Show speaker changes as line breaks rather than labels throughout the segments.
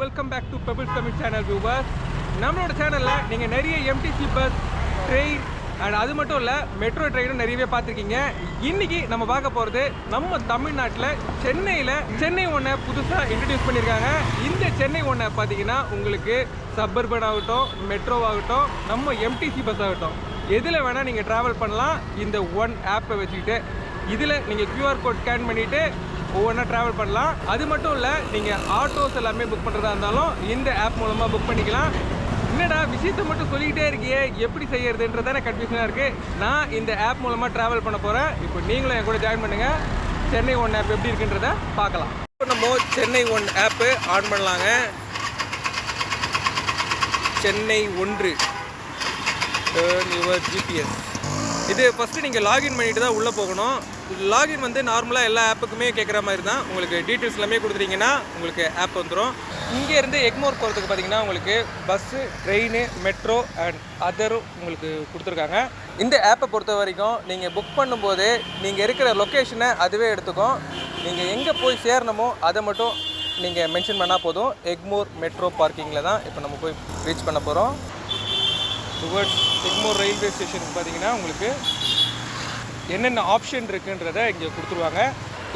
Welcome back to Pebbles Tamil channel viewers நம்மளோட சேனலில் நீங்கள் நிறைய எம்டிசி பஸ் ட்ரெயின் அண்ட் அது மட்டும் இல்லை மெட்ரோ ட்ரெயினும் நிறையவே பார்த்துருக்கீங்க. இன்னைக்கு நம்ம பார்க்க போகிறது நம்ம தமிழ்நாட்டில் சென்னையில் சென்னை ஒன்றை புதுசாக இன்ட்ரடியூஸ் பண்ணியிருக்காங்க இந்த சென்னை ஒன்றை பார்த்தீங்கன்னா உங்களுக்கு சப்பர்பன் ஆகட்டும் மெட்ரோ ஆகட்டும் நம்ம எம்டிசி பஸ் ஆகட்டும். எதில் வேணால் நீங்கள் ட்ராவல் பண்ணலாம். இந்த ஒன் ஆப்பை வச்சுக்கிட்டு இதில் நீங்கள் க்யூஆர் கோட் ஸ்கேன் பண்ணிவிட்டு ஒவ்வொன்றா ட்ராவல் பண்ணலாம். அது மட்டும் இல்லை நீங்கள் ஆட்டோஸ் எல்லாமே புக் பண்ணுறதா இருந்தாலும் இந்த ஆப் மூலமாக புக் பண்ணிக்கலாம். என்னடா விஷயத்தை மட்டும் சொல்லிக்கிட்டே இருக்கியே எப்படி செய்யறதுன்றதான கன்ஃபியூஷனாக இருக்குது நான் இந்த ஆப் மூலமாக ட்ராவல் பண்ண போகிறேன் இப்போ நீங்களும் என் கூட ஜாயின் பண்ணுங்கள் சென்னை ஒன் ஆப் எப்படி இருக்குன்றத பார்க்கலாம். இப்போ நம்ம சென்னை ஒன் ஆப்பு ஆன் பண்ணலாங்க. சென்னை ஒன்று. யுவர் ஜிபிஎஸ் இது ஃபஸ்ட்டு நீங்கள் லாகின் பண்ணிட்டு தான் உள்ளே போகணும். லாகின் வந்து நார்மலாக எல்லா ஆப்புக்குமே கேட்குற மாதிரி தான். உங்களுக்கு டீட்டெயில்ஸ் எல்லாமே கொடுத்துட்டீங்கன்னா உங்களுக்கு ஆப் வந்துடும் இங்கேருந்து எக்மோர் போகிறதுக்கு பார்த்தீங்கன்னா உங்களுக்கு பஸ்ஸு ட்ரெயின் மெட்ரோ அண்ட் அதரும் உங்களுக்கு கொடுத்துருக்காங்க. இந்த ஆப்பை பொறுத்த வரைக்கும் நீங்கள் புக் பண்ணும்போது நீங்கள் இருக்கிற லொக்கேஷனை அதுவே எடுத்துக்கும். நீங்கள் எங்கே போய் சேரணுமோ அதை மட்டும் நீங்கள் மென்ஷன் பண்ணால் போதும். எக்மோர் மெட்ரோ பார்க்கிங்கில் தான் இப்போ நம்ம போய் ரீச் பண்ண போகிறோம் டுவர்ட்ஸ் எக்மோர் ரயில்வே ஸ்டேஷனுக்கு பார்த்தீங்கன்னா உங்களுக்கு என்னென்ன ஆப்ஷன் இருக்குன்றதை இங்கே கொடுத்துருவாங்க.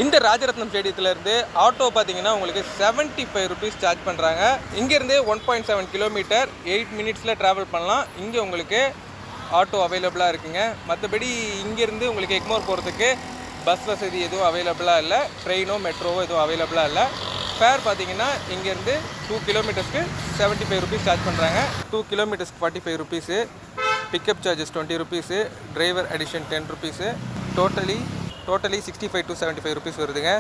இந்த ராஜரத்னம் ஸ்டேடியத்துலேருந்து ஆட்டோ பார்த்தீங்கன்னா உங்களுக்கு செவன்ட்டி ஃபைவ் ருபீஸ் சார்ஜ் பண்ணுறாங்க இங்கேருந்து one point seven kilometre eight மினிட்ஸில் ட்ராவல் பண்ணலாம். இங்கே உங்களுக்கு ஆட்டோ அவைலபிளாக இருக்குங்க. மற்றபடி இங்கேருந்து உங்களுக்கு எக்மோர் போகிறதுக்கு பஸ் வசதி எதுவும் அவைலபிளாக இல்லை. ட்ரெயினோ மெட்ரோவோ எதுவும் அவைலபிளாக இல்லை. ஃபேர் பார்த்தீங்கன்னா இங்கேருந்து டூ கிலோமீட்டர்ஸ்க்கு செவன்ட்டி ஃபைவ் ருபீஸ் சார்ஜ் பண்ணுறாங்க two கிலோமீட்டர்ஸ்க்கு forty five rupees pickup charges twenty rupees driver addition ten rupees totally totally sixty five to seventy five rupees வருதுங்க.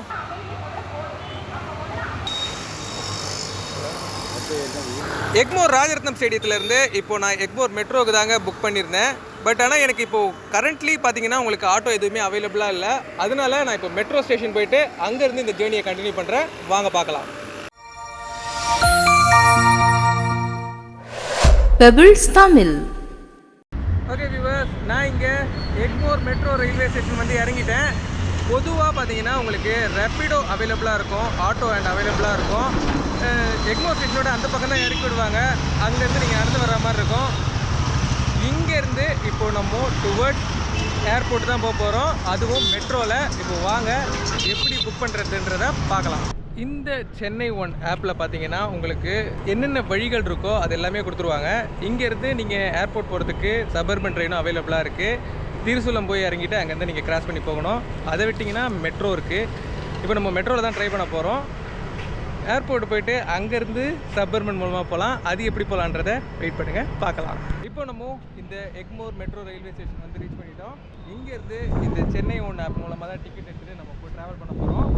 எக்மோர் ராஜரத்னம் ஸ்டேடியத்துலேருந்து இப்போ நான் எக்மோர் மெட்ரோவுக்கு தாங்க புக் பண்ணியிருந்தேன். பட் ஆனால் எனக்கு இப்போது கரண்ட்லி பார்த்தீங்கன்னா உங்களுக்கு ஆட்டோ எதுவுமே அவைலபிளாக இல்லை. அதனால நான் இப்போ மெட்ரோ ஸ்டேஷன் போயிட்டு அங்கேருந்து இந்த ஜேர்னியை கண்டினியூ பண்ணுறேன் வாங்க பார்க்கலாம்.
பெபிள்ஸ் தமிழ்
ஓகே வியூவர்ஸ் நான் இங்கே எக்மோர் மெட்ரோ ரயில்வே ஸ்டேஷன் வந்து இறங்கிட்டேன். பொதுவாக பார்த்தீங்கன்னா உங்களுக்கு ரெப்பிடோ அவைலபிளாக இருக்கும் ஆட்டோ அண்ட் அவைலபிளாக இருக்கும். எக்மோர் ஸ்டேஷனோட அந்த பக்கம் தான் இறக்கி விடுவாங்க. அங்கேருந்து நீங்கள் நடந்து வர மாதிரி இருக்கும். இங்கேருந்து இப்போ நம்ம டுவர்ட்ஸ் ஏர்போர்ட் தான் போக போகிறோம் அதுவும் மெட்ரோவில் இப்போ வாங்க எப்படி புக் பண்ணுறதுன்றத பார்க்கலாம். இந்த சென்னை ஒன் ஆப்பில் பார்த்தீங்கன்னா உங்களுக்கு என்னென்ன வழிகள் இருக்கோ அது எல்லாமே கொடுத்துருவாங்க. இங்கேருந்து நீங்கள் ஏர்போர்ட் போகிறதுக்கு சபர்பன் ட்ரெயினும் அவைலபிளாக இருக்குது திருசூலம் போய் இறங்கிட்டு அங்கேருந்து நீங்கள் கிராஸ் பண்ணி போகணும். அதை விட்டிங்கன்னா மெட்ரோ இருக்குது இப்போ நம்ம மெட்ரோவில் தான் ட்ரை பண்ண போகிறோம் ஏர்போர்ட் போயிட்டு அங்கேருந்து சபர்மன் மூலமாக போகலாம். அது எப்படி போகலான்றதை வெயிட் பண்ணுங்கள் பார்க்கலாம். இப்போ நம்ம இந்த எக்மோர் மெட்ரோ ரயில்வே ஸ்டேஷன் வந்து ரீச் பண்ணிட்டோம். இங்கேருந்து இந்த சென்னை ஒன் ஆப் மூலமாக தான் டிக்கெட் எடுத்துகிட்டு நம்ம போய் ட்ராவல் பண்ண போகிறோம்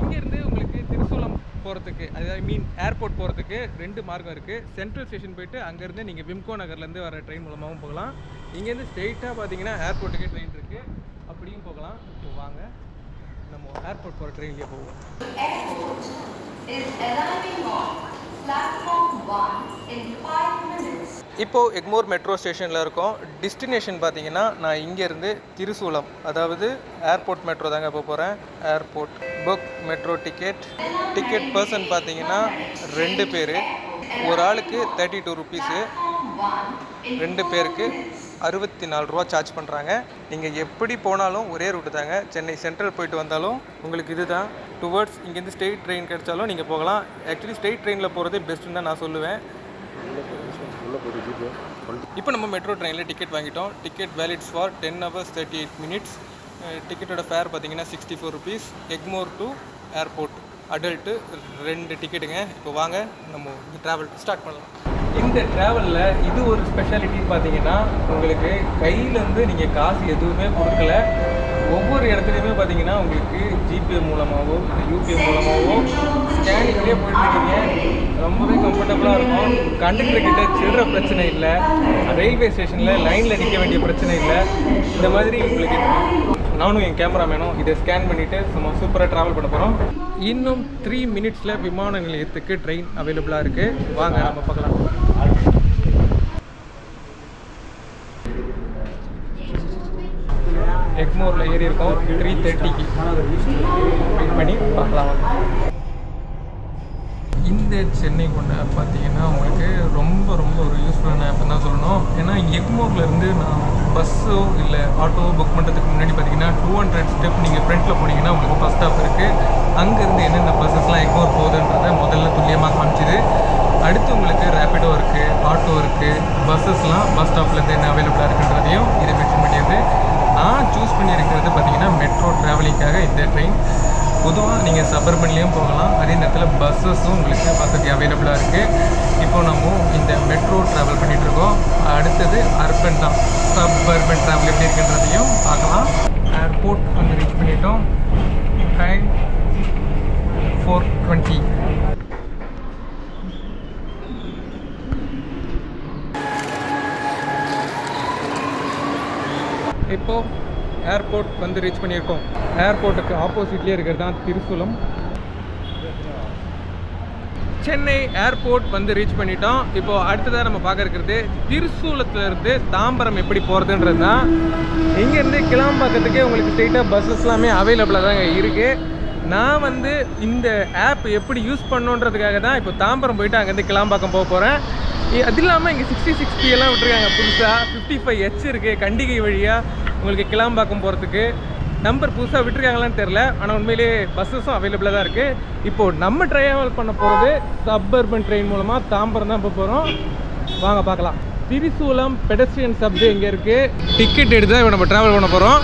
இங்கேருந்து உங்களுக்கு திருசூலம் போகிறதுக்கு அதாவது மீன் ஏர்போர்ட் போகிறதுக்கு ரெண்டு மார்க்கம் இருக்குது சென்ட்ரல் ஸ்டேஷன் போயிட்டு அங்கேருந்து நீங்கள் விம்கோ நகர்லேருந்து வர ட்ரெயின் மூலமாகவும் போகலாம். இங்கேருந்து ஸ்ட்ரெயிட்டாக பார்த்தீங்கன்னா ஏர்போர்ட்டுக்கே ட்ரெயின் இருக்குது அப்படியும் போகலாம். இப்போ வாங்க நம்ம ஏர்போர்ட் போகிற ட்ரெயின்லேயே போவோம்.
Is arriving on platform 1 in 5
இப்போது எக்மோர் மெட்ரோ ஸ்டேஷனில் இருக்கோம். டெஸ்டினேஷன் பார்த்தீங்கன்னா நான் இங்கேருந்து திருசூலம் அதாவது ஏர்போர்ட் மெட்ரோ தாங்க போக போகிறேன் airport book metro ticket ticket person பார்த்தீங்கன்னா ரெண்டு பேர். ஒரு ஆளுக்கு தேர்ட்டி டூ ருபீஸு ரெண்டு பேருக்கு அறுபத்தி நாலு ரூபா சார்ஜ் பண்ணுறாங்க நீங்கள் எப்படி போனாலும் ஒரே ரூட்டு தாங்க. சென்னை சென்ட்ரல் போயிட்டு வந்தாலும் உங்களுக்கு இது தான் டுவர்ட்ஸ் இங்கேருந்து ஸ்ட்ரெயிட் ட்ரெயின் கிடைச்சாலும் நீங்கள் போகலாம். ஆக்சுவலி ஸ்டேட் ட்ரெயினில் போகிறதே பெஸ்ட்டுன்னு தான் நான் சொல்லுவேன். இப்போ நம்ம மெட்ரோ ட்ரெயினில் டிக்கெட் வாங்கிட்டோம். Ticket valids for ten hours thirty eight minutes டிக்கெட்டோட fare பார்த்தீங்கன்னா sixty four rupees Egmore to airport adult ரெண்டு டிக்கெட்டுங்க இப்போ வாங்க நம்ம ட்ராவல் ஸ்டார்ட் பண்ணலாம். இந்த ட்ராவலில் இது ஒரு ஸ்பெஷாலிட்டின்னு பார்த்தீங்கன்னா உங்களுக்கு கையிலேருந்து நீங்கள் காசு எதுவுமே கொடுக்கல. ஒவ்வொரு இடத்துலையுமே பார்த்தீங்கன்னா உங்களுக்கு ஜிபே மூலமாகவோ யூபிஐ மூலமாகவோ ஸ்கேனிங்லேயே போயிட்டுருக்கீங்க ரொம்பவே கம்ஃபர்டபுளாக இருக்கும். கண்டக்டர் கிட்ட சில்லற பிரச்சனை இல்லை. ரயில்வே ஸ்டேஷனில் லைனில் நிற்க வேண்டிய பிரச்சனை இல்லை. இந்த மாதிரி உங்களுக்கு நானும் என் கேமராமேனும் இதை ஸ்கேன் பண்ணிவிட்டு சும்மா சூப்பராக ட்ராவல் பண்ண போகிறோம் இன்னும் த்ரீ மினிட்ஸில் விமான நிலையத்துக்கு ட்ரெயின் அவைலபிளாக இருக்குது வாங்க நம்ம பார்க்கலாம். எக்மோரில் ஏறி இருக்கோம். த்ரீ தேர்ட்டிக்கு வெயிட் பண்ணி பார்க்கலாம். இந்த சென்னை கொண்ட ஆப் பார்த்தீங்கன்னா உங்களுக்கு ரொம்ப ரொம்ப ஒரு யூஸ்ஃபுல்லான ஆப் தான் சொல்லணும். ஏன்னா எக்மோர்லேருந்து நான் பஸ்ஸோ இல்லை ஆட்டோவோ புக் பண்ணுறதுக்கு முன்னாடி பார்த்தீங்கன்னா டூ ஹண்ட்ரட் ஸ்டெப் நீங்கள் ஃப்ரண்ட்டில் போனீங்கன்னா உங்களுக்கு பஸ் ஸ்டாப் இருக்குது அங்கேருந்து என்னென்ன பஸ்ஸஸ்லாம் எக்மோர் போகுதுன்றதை முதல்ல துல்லியமாக காமிச்சிது. அடுத்து உங்களுக்கு ரேப்பிடோ இருக்குது ஆட்டோ இருக்குது பஸ்ஸஸ்லாம் பஸ் ஸ்டாப்லேருந்து என்ன அவைலபிளாக இருக்குன்றதையும் இது மென்ஷன் பண்ணியது நான் சூஸ் பண்ணியிருக்கிறது பார்த்தீங்கன்னா மெட்ரோ ட்ராவலிங்காக இந்த ட்ரெயின் பொதுவாக நீங்கள் சபர்பன்லேயும் போகலாம். அதே நேரத்தில் பஸ்ஸஸும் உங்களுக்கு வசதி அவைலபிளாக இருக்குது இப்போ நம்ம இந்த மெட்ரோ ட்ராவல் பண்ணிகிட்ருக்கோம் அடுத்தது அர்பன் தான். சப் அர்பன் ட்ராவல் எப்படி இருக்குன்றதையும் பார்க்கலாம். ஏர்போர்ட் வந்து ரீச் பண்ணிட்டோம். டைம் ஃபோர் டுவெண்ட்டி இப்போது ஏர்போர்ட் வந்து ரீச் பண்ணியிருக்கோம். ஏர்போர்ட்டுக்கு ஆப்போசிட்லேயே இருக்கிறது தான் திருசூலம் சென்னை ஏர்போர்ட் வந்து ரீச் பண்ணிட்டோம். இப்போ அடுத்ததாக நம்ம பார்க்க இருக்கிறது இருந்து தாம்பரம் எப்படி போகிறதுன்றது தான். இங்கேருந்து கிளாம்பாக்கத்துக்கே உங்களுக்கு ஸ்ட்ரெயிட்டாக பஸ்ஸஸ் எல்லாமே அவைலபிளாக தாங்க இருக்குது நான் வந்து இந்த ஆப் எப்படி யூஸ் பண்ணுன்றதுக்காக தான் இப்போ தாம்பரம் போயிட்டு அங்கேருந்து கிளாம்பாக்கம் போக போகிறேன் அது இல்லாமல் இங்கே சிக்ஸ்டி சிக்ஸ் எல்லாம் விட்டுருக்காங்க புதுசாக ஃபிஃப்டி ஃபைவ் ஹெச் இருக்குது கண்டிகை வழியாக உங்களுக்கு கிளாம்பாக்கம் போகிறதுக்கு நம்பர் புதுசாக விட்டுருக்காங்களான்னு தெரில ஆனால் உண்மையிலேயே பஸ்ஸஸும் அவைலபிளாக தான் இருக்குது இப்போது நம்ம ட்ராவல் பண்ண போகிறது சப்பர்பன் ட்ரெயின் மூலமாக தாம்பரம் தான் போக போகிறோம் வாங்க பார்க்கலாம். திரிசூலம் பெடஸ்ட்ரியன் சப்வே இங்கே இருக்குது டிக்கெட் எடுத்து தான் இப்போ நம்ம ட்ராவல் பண்ண போகிறோம்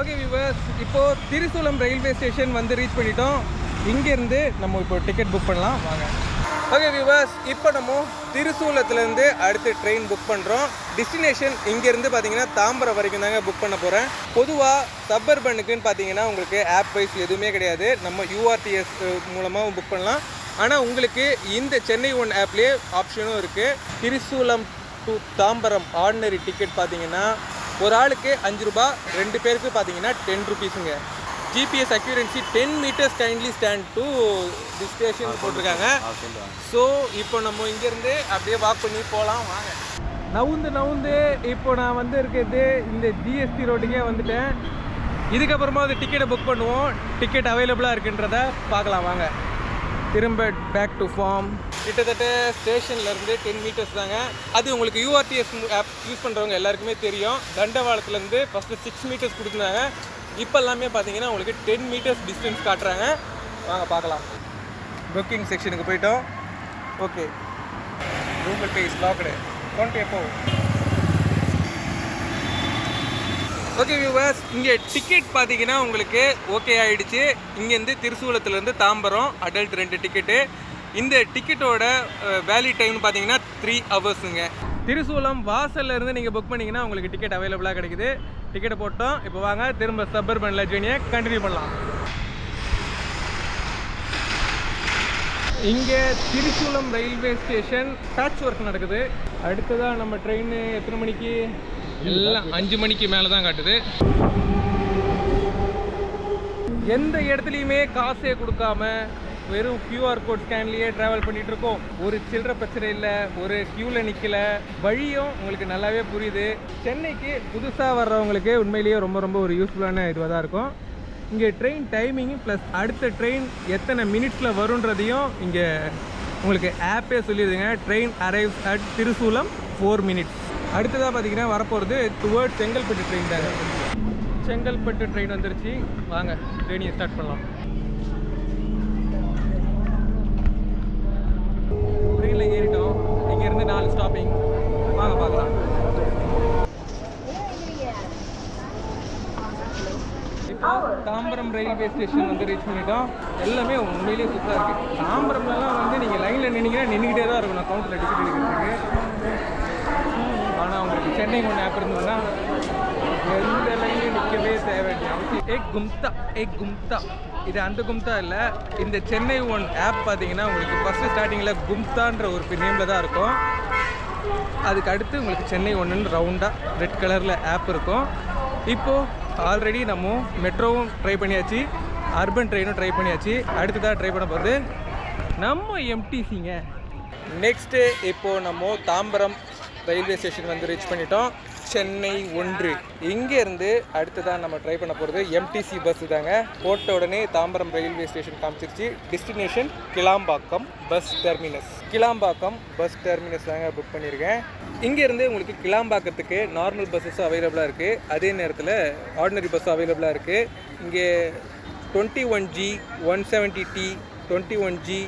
ஓகே விவர்ஸ் இப்போது திரிசூலம் ரயில்வே ஸ்டேஷன் வந்து ரீச் பண்ணிட்டோம். இங்கேருந்து நம்ம இப்போ டிக்கெட் புக் பண்ணலாம். வாங்க. ஓகே வியூவர்ஸ் இப்போ நம்ம திருசூலத்துலேருந்து அடுத்து ட்ரெயின் புக் பண்ணுறோம் டெஸ்டினேஷன் இங்கேருந்து பார்த்தீங்கன்னா தாம்பரம் வரைக்கும் தாங்க புக் பண்ண போகிறேன் பொதுவாக சப்பர்பனுக்குன்னு பார்த்தீங்கன்னா உங்களுக்கு ஆப் வைஸ் எதுவுமே கிடையாது. நம்ம யூஆர்டிஎஸ் மூலமாகவும் புக் பண்ணலாம். ஆனால் உங்களுக்கு இந்த சென்னை ஒன் ஆப்லேயே ஆப்ஷனும் இருக்குது Tirusulam to Tambaram ordinary ticket பார்த்தீங்கன்னா ஒரு ஆளுக்கு அஞ்சு ரூபா ரெண்டு பேருக்கு பார்த்தீங்கன்னா ten ருபீஸுங்க GPS accuracy ten metres kindly stand to the station போட்டிருக்காங்க. ஸோ இப்போ நம்ம இங்கேருந்து அப்படியே வாக் பண்ணி போகலாம் வாங்க. நவுந்து நவுந்து இப்போ நான் வந்து இருக்கிறது இந்த ஜிஎஸ்டி ரோட்டுக்கே வந்துட்டேன். இதுக்கப்புறமா அது டிக்கெட்டை புக் பண்ணுவோம். டிக்கெட் அவைலபிளாக இருக்குன்றத பார்க்கலாம் வாங்க. திரும்ப பேக் டு ஃபார்ம் கிட்டத்தட்ட ஸ்டேஷன்லேருந்து டென் மீட்டர்ஸ் தாங்க. அது உங்களுக்கு யூஆர்டிஎஸ் ஆப் யூஸ் பண்ணுறவங்க எல்லாருக்குமே தெரியும். தண்டவாளத்துலேருந்து ஃபஸ்ட்டு சிக்ஸ் மீட்டர்ஸ் கொடுத்துருந்தாங்க. இப்போ எல்லாமே பார்த்தீங்கன்னா உங்களுக்கு டென் மீட்டர்ஸ் டிஸ்டன்ஸ் காட்டுறாங்க. வாங்க பார்க்கலாம். புக்கிங் செக்ஷனுக்கு போயிட்டோம். Okay Google pay is locked PhonePe எப்போ ஓகே வியூவர்ஸ் இங்கே டிக்கெட் பார்த்தீங்கன்னா உங்களுக்கு ஓகே ஆகிடுச்சு இங்கேருந்து திருசூலத்துலேருந்து தாம்பரம் அடல்ட் ரெண்டு டிக்கெட்டு இந்த டிக்கெட்டோட வேலி டைம்னு பார்த்தீங்கன்னா த்ரீ ஹவர்ஸுங்க திருசூலம் வாசல்ல இருந்து நீங்கள் புக் பண்ணீங்கன்னா உங்களுக்கு டிக்கெட் அவைலபிளாக கிடைக்குது. டிக்கெட்டை போட்டோம். இப்போ வாங்க திரும்ப சப்பர்பனில் ஜேர்னியை கண்டினியூ பண்ணலாம். இங்கே Tirusulam railway station patch work நடக்குது. அடுத்ததாக நம்ம ட்ரெயின் எத்தனை மணிக்கு? எல்லாம் அஞ்சு மணிக்கு மேலே தான் காட்டுது. எந்த இடத்துலையுமே காசே கொடுக்காம வெறும் கியூஆர் கோட் ஸ்கேன்லேயே ட்ராவல் பண்ணிட்டு இருக்கோம் ஒரு சில்லற பிரச்சனை இல்லை ஒரு க்யூவில் நிற்கல வழியும் உங்களுக்கு நல்லாவே புரியுது. சென்னைக்கு புதுசாக வர்றவங்களுக்கு உண்மையிலேயே ரொம்ப ரொம்ப ஒரு யூஸ்ஃபுல்லான இதுவாக தான் இருக்கும். இங்கே ட்ரெயின் டைமிங் ப்ளஸ் அடுத்த ட்ரெயின் எத்தனை மினிட்ஸில் வருன்றதையும் இங்கே உங்களுக்கு ஆப்பே சொல்லிடுதுங்க train arrives at Tirusulam four minutes அடுத்ததாக பார்த்தீங்கன்னா வரப்போகிறது டுவர்ட் செங்கல்பட்டு ட்ரெயின் தாங்க செங்கல்பட்டு ட்ரெயின் வந்துருச்சு. வாங்க ட்ரெயினியை ஸ்டார்ட் பண்ணலாம். ட்ரெயினில் ஏறிட்டோம். இங்கேருந்து நாலு ஸ்டாப்பிங் வாங்க பார்க்கலாம். இப்போ தாம்பரம் ரயில்வே ஸ்டேஷன் வந்து ரீச் பண்ணிட்டோம். எல்லாமே உண்மையிலேயே சூப்பராக இருக்குது தாம்பரம்லாம் வந்து நீங்கள் லைனில் நின்றுங்கன்னா நின்றுக்கிட்டே தான் இருக்கணும் கவுண்டரில் டிக்கெட் எடுக்கிறதுக்கு. ஆனால் உங்களுக்கு சென்னை ஒன்று ஆப் இருந்ததுன்னா எந்த லைன்லையும் நிற்கவே தேவையில்லை அவசியம் ஏ கும்தா. ஏ கும்தா. இது அந்த கும்தா இல்லை. இந்த சென்னை ஒன் ஆப் பார்த்தீங்கன்னா உங்களுக்கு ஃபஸ்ட்டு ஸ்டார்டிங்கில் கும்தான்ற ஒரு நேமில் தான் இருக்கும். அதுக்கு அடுத்து உங்களுக்கு சென்னை ஒன்றுன்னு ரவுண்டாக ரெட் கலரில் ஆப் இருக்கும். இப்போது ஆல்ரெடி நம்ம மெட்ரோவும் ட்ரை பண்ணியாச்சு. அர்பன் ட்ரெயினும் ட்ரை பண்ணியாச்சு. அடுத்ததாக ட்ரை பண்ண போகிறது நம்ம எம்டிசிங்க நெக்ஸ்ட்டு இப்போது நம்ம தாம்பரம் ரயில்வே ஸ்டேஷன் வந்து ரீச் பண்ணிட்டோம். சென்னை ஒன்று. இங்கேருந்து அடுத்ததான் நம்ம ட்ரை பண்ண போகிறது எம்டிசி பஸ் தாங்க. போட்ட உடனே Tambaram railway station காமிச்சிருச்சு. Destination Kilambakkam bus terminus Kilambakkam bus terminus தாங்க புக் பண்ணியிருக்கேன் இங்கேருந்து உங்களுக்கு கிளாம்பாக்கத்துக்கு நார்மல் பஸ்ஸஸும் அவைலபிளாக இருக்குது அதே நேரத்தில் ஆர்டினரி பஸ்ஸும் அவைலபிளாக இருக்குது இங்கே twenty one G one seventy D twenty one G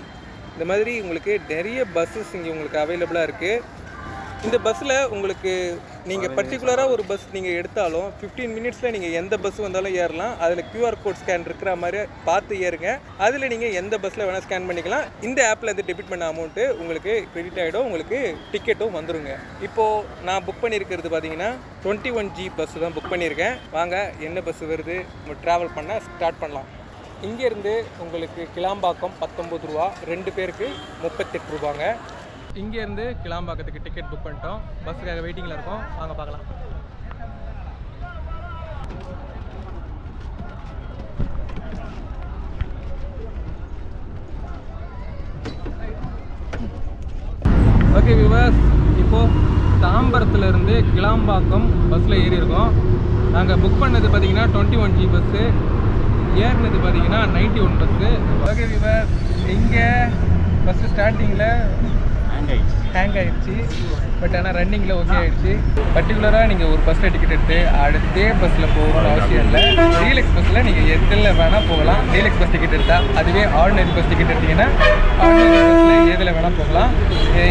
இந்த மாதிரி உங்களுக்கு நிறைய பஸ்ஸஸ் இங்கே உங்களுக்கு அவைலபிளாக இருக்குது இந்த பஸ்ஸில் உங்களுக்கு நீங்கள் பர்டிகுலராக ஒரு பஸ் நீங்கள் எடுத்தாலும் 15 மினிட்ஸில் நீங்கள் எந்த பஸ் வந்தாலும் ஏறலாம். அதில் QR கோட் ஸ்கேன் இருக்கிற மாதிரி பார்த்து ஏறுங்க. அதில் நீங்கள் எந்த பஸ்ஸில் வேணால் ஸ்கேன் பண்ணிக்கலாம். இந்த ஆப்பில் இருந்து டெபிட் பண்ண அமௌண்ட்டு உங்களுக்கு கிரெடிட் ஆகிடும் உங்களுக்கு டிக்கெட்டும் வந்துருங்க. இப்போது நான் புக் பண்ணியிருக்கிறது பார்த்தீங்கன்னா டுவெண்ட்டி ஒன் ஜி பஸ் தான் புக் பண்ணியிருக்கேன் வாங்க என்ன பஸ் வருது? நம்ம ட்ராவல் பண்ண ஸ்டார்ட் பண்ணலாம். இங்கேருந்து உங்களுக்கு கிளாம்பாக்கம் பத்தொம்பது ரூபா. ரெண்டு பேருக்கு முப்பத்தெட்டு ரூபாங்க. இங்கேருந்து கிளாம்பாக்கத்துக்கு டிக்கெட் புக் பண்ணிட்டோம். பஸ்ஸுக்காக வெயிட்டிங்கில் இருக்கோம். வாங்க பார்க்கலாம். ஓகே விவாஸ் இப்போது தாம்பரத்துலேருந்து கிளாம்பாக்கம் பஸ்ஸில் ஏறி இருக்கோம் நாங்கள் புக் பண்ணது பார்த்தீங்கன்னா டுவெண்ட்டி ஒன் ஜி பஸ்ஸு ஏறினது பார்த்தீங்கன்னா ninety one bus okay viewers இங்கே ஃபஸ்ட்டு ஸ்டார்டிங்கில் ஹேங் ஆயிடுச்சு. பட் ஆனால் ரன்னிங்கில் ஓகே ஆயிடுச்சு. பர்டிகுலராக நீங்கள் ஒரு பஸ்ஸில் டிக்கெட் எடுத்து அடுத்தே பஸ்ஸில் போகணும்னு அவசியம் இல்லை. டீலக்ஸ் பஸ்ஸில் நீங்கள் எதில் வேணால் போகலாம். டீலக்ஸ் பஸ் டிக்கெட் எடுத்தால் அதுவே ஆர்டினரி பஸ் டிக்கெட் எடுத்தீங்கன்னா ஆர்டினரி பஸ்ஸில் எதில் வேணால் போகலாம்.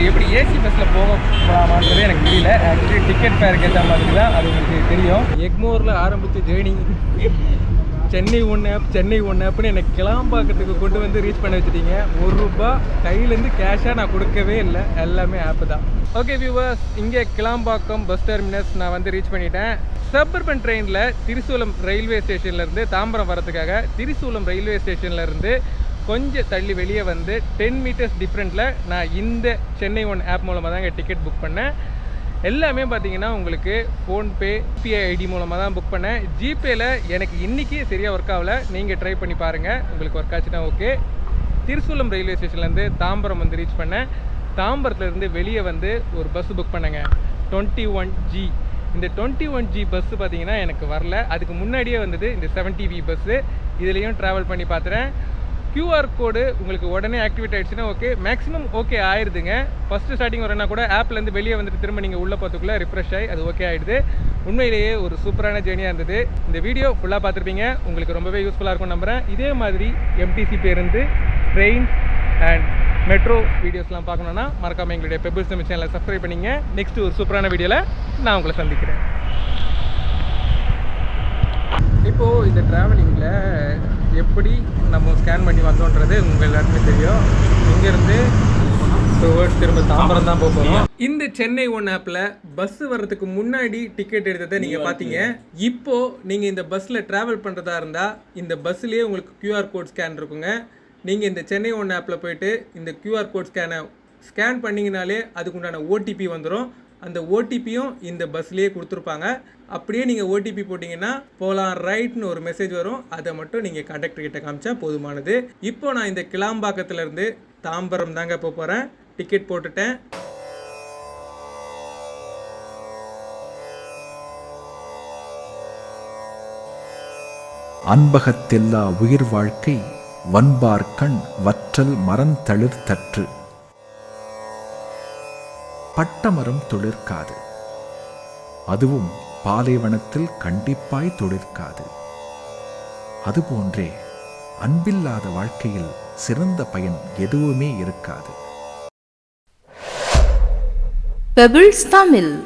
எப்படி ஏசி பஸ்ஸில் போகலாமான்றது எனக்கு தெரியல. ஆக்சுவலி டிக்கெட் ஃபேருக்கு ஏற்ற மாதிரி தான் அது உங்களுக்கு தெரியும். எக்மோரில் ஆரம்பித்த ஜேர்னி சென்னை ஒன்று ஆப் சென்னை ஒன்று ஆப்னு எனக்கு கிளாம்பாக்கத்துக்கு கொண்டு வந்து ரீச் பண்ண வச்சுட்டீங்க. ஒரு ரூபா கையிலேருந்து கேஷாக நான் கொடுக்கவே இல்லை. எல்லாமே ஆப்பு தான். ஓகே வியூவர்ஸ் இங்கே கிளாம்பாக்கம் பஸ் டெர்மினஸ் நான் வந்து ரீச் பண்ணிட்டேன். சப்பர்பன் ட்ரெயினில் திரிசூலம் ரயில்வே ஸ்டேஷன்லேருந்து தாம்பரம் வரதுக்காக திரிசூலம் ரயில்வே ஸ்டேஷன்லேருந்து கொஞ்சம் தள்ளி வெளியே வந்து டென் மீட்டர்ஸ் டிஃப்ரெண்ட்டில் நான் இந்த சென்னை ஒன் ஆப் மூலமாக தாங்க டிக்கெட் புக் பண்ணேன். எல்லாமே பார்த்தீங்கன்னா உங்களுக்கு ஃபோன்பே யூபிஐ ஐடி மூலமாக தான் புக் பண்ணேன். ஜிபேயில் எனக்கு இன்றைக்கி சரியாக ஒர்க் ஆகல. நீங்கள் ட்ரை பண்ணி பாருங்கள் உங்களுக்கு ஒர்க் ஆச்சுன்னா ஓகே திருசூலம் ரயில்வே ஸ்டேஷன்லேருந்து தாம்பரம் வந்து ரீச் பண்ணேன். தாம்பரத்துலேருந்து வெளியே வந்து ஒரு பஸ் புக் பண்ணேங்க. டுவெண்ட்டி ஒன் ஜி இந்த டுவெண்ட்டி ஒன் ஜி பஸ்ஸு பார்த்தீங்கன்னா எனக்கு வரல. அதுக்கு முன்னாடியே வந்தது இந்த செவன்டி பி பஸ்ஸு இதுலேயும் ட்ராவல் பண்ணி பார்த்துறேன் கியூஆர் கோடு உங்களுக்கு உடனே ஆக்டிவேட் ஆகிடுச்சுன்னா ஓகே மேக்ஸிமம் ஓகே ஆயிடுதுங்க ஃபஸ்ட்டு ஸ்டார்டிங் வரனா கூட ஆப்லேருந்து வெளியே வந்துட்டு திரும்ப நீங்கள் உள்ளே பார்த்துக்குள்ள ரிஃப்ரெஷ் ஆகி அது ஓகே ஆயிடுது. உண்மையிலேயே ஒரு சூப்பரான ஜேர்னியாக இருந்தது. இந்த வீடியோ ஃபுல்லாக பார்த்துருப்பீங்க. உங்களுக்கு ரொம்பவே யூஸ்ஃபுல்லாக இருக்கும் நம்புகிறேன் இதே மாதிரி எம்டிசி பேருந்து ட்ரெயின் அண்ட் மெட்ரோ வீடியோஸ்லாம் பார்க்கணுன்னா மறக்காமல் எங்களுடைய பெபிள்ஸ் நம்ம சேனலை சப்ஸ்கிரைப் பண்ணிங்க. நெக்ஸ்ட் ஒரு சூப்பரான வீடியோவில் நான் உங்களை சந்திக்கிறேன். இப்போது இந்த ட்ராவலிங்கில் எப்படி நம்ம ஸ்கேன் பண்ணி வந்தோன்றது உங்கள் எல்லாருக்குமே தெரியும். இங்கேருந்து டுவர்ட்ஸ் திரும்ப தாம்பரம் தான் போக போகிறோம் இந்த சென்னை ஒன் ஆப்பில் பஸ் வர்றதுக்கு முன்னாடி டிக்கெட் எடுத்ததை நீங்கள் பார்த்தீங்க இப்போ நீங்கள் இந்த பஸ்ஸில் ட்ராவல் பண்ணுறதா இருந்தால் இந்த பஸ்ஸுலேயே உங்களுக்கு கியூஆர் கோட் ஸ்கேன் இருக்குங்க. நீங்கள் இந்த சென்னை ஒன் ஆப்பில் போயிட்டு இந்த கியூஆர் கோட் ஸ்கேனை ஸ்கேன் பண்ணிங்கனாலே அதுக்குண்டான ஓடிபி வந்துடும் அந்த ஓடிபியும் இந்த பஸ்லேயே கொடுத்துருப்பாங்க. அப்படியே நீங்கள் ஓடிபி போட்டிங்கன்னா போகலாம் ரைட்னு ஒரு மெசேஜ் வரும். அதை மட்டும் நீங்கள் கண்டக்டர் கிட்ட காமிச்சா போதுமானது. இப்போ நான் இந்த கிளாம்பாக்கத்துலேருந்து தாம்பரம் தாங்க போக போகிறேன் டிக்கெட் போட்டுட்டேன்.
அன்பகத்தெல்லா உயிர் வாழ்க்கை வன்பார்கண் வற்றல் மரந்தளிர் தற்று பட்டமரம் தொழிற்காது. அதுவும் பாலைவனத்தில் கண்டிப்பாய் தொழிற்காது. அதுபோன்றே அன்பில்லாத வாழ்க்கையில் சிறந்த பயன் எதுவுமே இருக்காது.
பெபிள்ஸ் தமிழ்